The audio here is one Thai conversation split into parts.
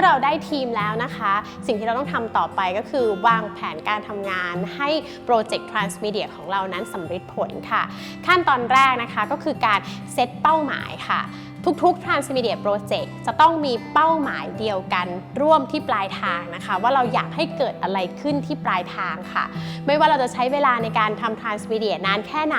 ื่อเราได้ทีมแล้วนะคะ สิ่งที่เราต้องทำต่อไปก็คือวางแผนการทำงานให้โปรเจกต์ Transmedia ของเรานั้นสำเร็จผลค่ะ ขั้นตอนแรกนะคะก็คือการเซตเป้าหมายค่ะทุกๆ Transmedia Project จะต้องมีเป้าหมายเดียวกันร่วมที่ปลายทางนะคะ ว่าเราอยากให้เกิดอะไรขึ้นที่ปลายทางค่ะ ไม่ว่าเราจะใช้เวลาในการทำ Transmedia นานแค่ไหน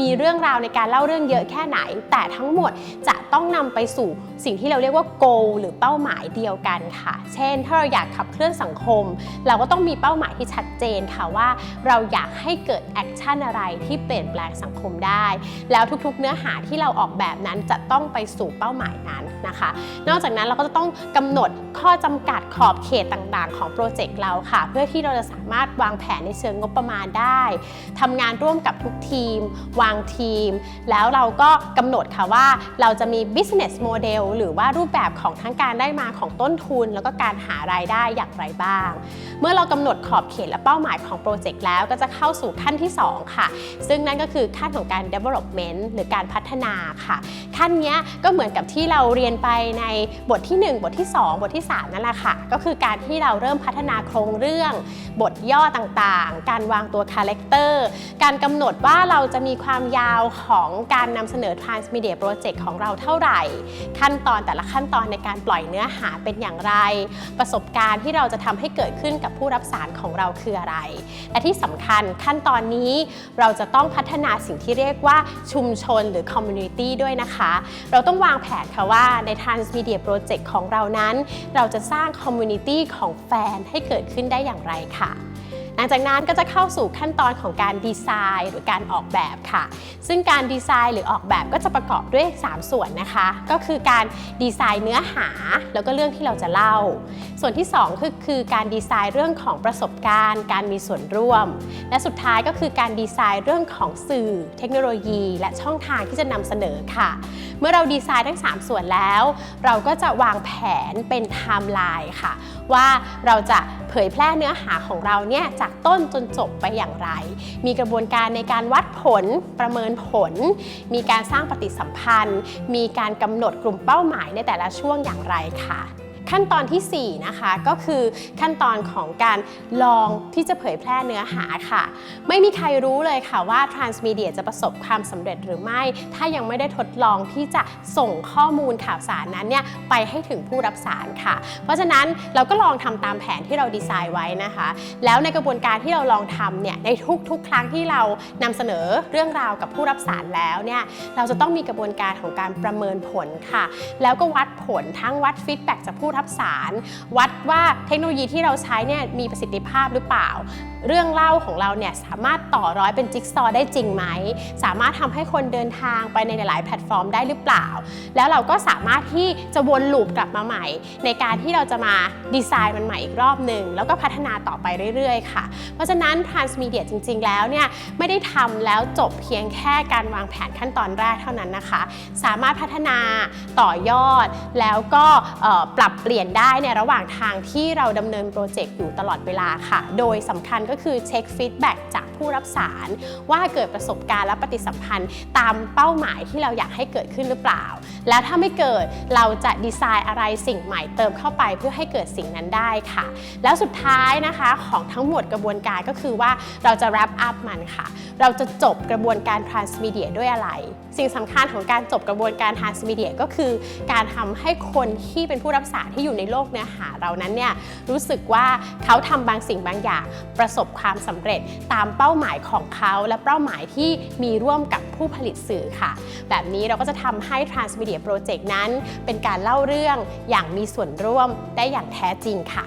มีเรื่องราวในการเล่าเรื่องเยอะแค่ไหน แต่ทั้งหมดจะ ต้องนำไปสู่สิ่งที่เราเรียกว่า goal หรือเป้าหมายเดียวกันค่ะ เช่น ถ้าเราอยากขับเคลื่อนสังคม เราก็ต้องมีเป้าหมายที่ชัดเจนค่ะว่า เราอยากให้เกิดแอคชั่นอะไรที่เปลี่ยนแปลงสังคมได้ แล้วทุกๆ เนื้อหาที่เราออกแบบนั้นจะต้องไปสู่เป้าหมายนั้นนะคะ นอกจากนั้นเราก็จะต้องกำหนดข้อจำกัดขอบเขตต่างๆ ของโปรเจกต์เราค่ะ เพื่อที่เราจะสามารถวางแผนในเชิงงบประมาณได้ทำงานร่วมกับทุกทีม วางทีม แล้วเราก็กำหนดค่ะว่าเราจะมี business model หรือว่ารูปแบบของทั้งการได้มาของต้นทุน แล้วก็การหารายได้อย่างไรบ้างเมื่อเรากำหนดขอบเขตและเป้าหมายของโปรเจกต์แล้วก็จะเข้าสู่ขั้นที่ 2 ค่ะ ซึ่งนั่นก็คือขั้นของการ development หรือการพัฒนาค่ะ ขั้นนี้ก็เหมือนกับที่เราเรียนไปในบทที่ 1 บทที่ 2 บทที่ 3 นั่นแหละค่ะ ก็คือการที่เราเริ่มพัฒนาโครงเรื่อง บทย่อต่างๆ การวางตัวคาแรคเตอร์การกำหนดว่าเราจะมีความยาวของการนำเสนอ transmedia project ของเราเท่าไหร่ ขั้นตอนแต่ละขั้นตอนในการปล่อยเนื้อหาเป็นอย่างไร ประสบการณ์ที่เราจะทำให้เกิดขึ้นกับผู้รับสารของเราคืออะไร และที่สำคัญขั้นตอนนี้เราจะต้องพัฒนาสิ่งที่เรียกว่าชุมชนหรือ community ด้วยนะคะ เราต้องวางแผนค่ะว่าใน transmedia project ของเรานั้น เราจะสร้าง community ของแฟนให้เกิดขึ้นได้อย่างไรค่ะ หลังจากนั้นก็จะเข้าสู่ขั้นตอนของการดีไซน์หรือการออกแบบค่ะ ซึ่งการดีไซน์หรือออกแบบก็จะประกอบด้วย 3 ส่วนนะคะ ก็คือการดีไซน์เนื้อหาแล้วก็เรื่องที่เราจะเล่า ส่วนที่2คือคือการดีไซน์เรื่องของประสบการณ์ การมีส่วนร่วม และสุดท้ายก็คือการดีไซน์เรื่องของสื่อ เทคโนโลยี และช่องทางที่จะนำเสนอค่ะเมื่อเราดีไซน์ทั้ง 3 ส่วนแล้ว เราก็จะวางแผนเป็นไทม์ไลน์ค่ะ ว่าเราจะเผยแพร่เนื้อหาของเราเนี่ยจากต้นจนจบไปอย่างไร มีกระบวนการในการวัดผลประเมินผล มีการสร้างปฏิสัมพันธ์ มีการกำหนดกลุ่มเป้าหมายในแต่ละช่วงอย่างไรค่ะ ขั้นตอนทีสี่ 4 นะคะ ก็คือขั้นตอนของการลองที่จะเผยแพร่เนื้อหาค่ะ ไม่มีใครรู้เลยค่ะว่า Transmedia จะประสบความสำเร็จหรือไม่ ถ้ายังไม่ได้ทดลองที่จะส่งข้อมูลข่าวสารนั้นเนี่ยไปให้ถึงผู้รับสารค่ะ เพราะฉะนั้นเราก็ลองทำตามแผนที่เราดีไซน์ไว้นะคะ แล้วในกระบวนการที่เราลองทำเนี่ยในทุกๆ ครั้งที่เรานำเสนอเรื่องราวกับผู้รับสารแล้วเนี่ยเราจะต้องมีกระบวนการของการประเมินผลค่ะ แล้วก็วัดผลทั้งวัดฟีดแบ็กจากผู้ทับสาร วัดว่าเทคโนโลยีที่เราใช้เนี่ยมีประสิทธิภาพหรือเปล่า เรื่องเล่าของเราเนี่ยสามารถต่อร้อยเป็นจิ๊กซอว์ได้จริงไหม สามารถทำให้คนเดินทางไปในหลาย ๆ แพลตฟอร์มได้หรือเปล่า แล้วเราก็สามารถที่จะวนลูปกลับมาใหม่ ในการที่เราจะมาดีไซน์มันใหม่อีกรอบหนึ่งแล้วก็พัฒนาต่อไปเรื่อย ๆ ค่ะ เพราะฉะนั้น transmedia จริง ๆ แล้วเนี่ยไม่ได้ทำแล้วจบเพียงแค่การวางแผนขั้นตอนแรกเท่านั้นนะคะ สามารถพัฒนาต่อยอด แล้วก็ปรับเปลี่ยนได้ในระหว่างทางที่เราดำเนินโปรเจกต์อยู่ตลอดเวลาค่ะ โดยสำคัญก็คือเช็คฟีดแบ็กจากผู้รับสาร ว่าเกิดประสบการณ์และปฏิสัมพันธ์ตามเป้าหมายที่เราอยากให้เกิดขึ้นหรือเปล่า แล้วถ้าไม่เกิดเราจะดีไซน์อะไรสิ่งใหม่เติมเข้าไปเพื่อให้เกิดสิ่งนั้นได้ค่ะ แล้วสุดท้ายนะคะของทั้งหมดกระบวนการก็คือว่าเราจะ wrap up มันค่ะ เราจะจบกระบวนการ transmedia ด้วยอะไร สิ่งสำคัญของการจบกระบวนการ transmedia ก็คือ การทำให้คนที่เป็นผู้รับสารที่อยู่ในโลกเนื้อหาเรานั้นเนี่ยรู้สึกว่าเขาทำบางสิ่งบางอย่างประสบความสำเร็จตามเป้าหมายของเขา และเป้าหมายที่มีร่วมกับผู้ผลิตสื่อค่ะ แบบนี้เราก็จะทำให้ Transmedia Project นั้น เป็นการเล่าเรื่องอย่างมีส่วนร่วมได้อย่างแท้จริงค่ะ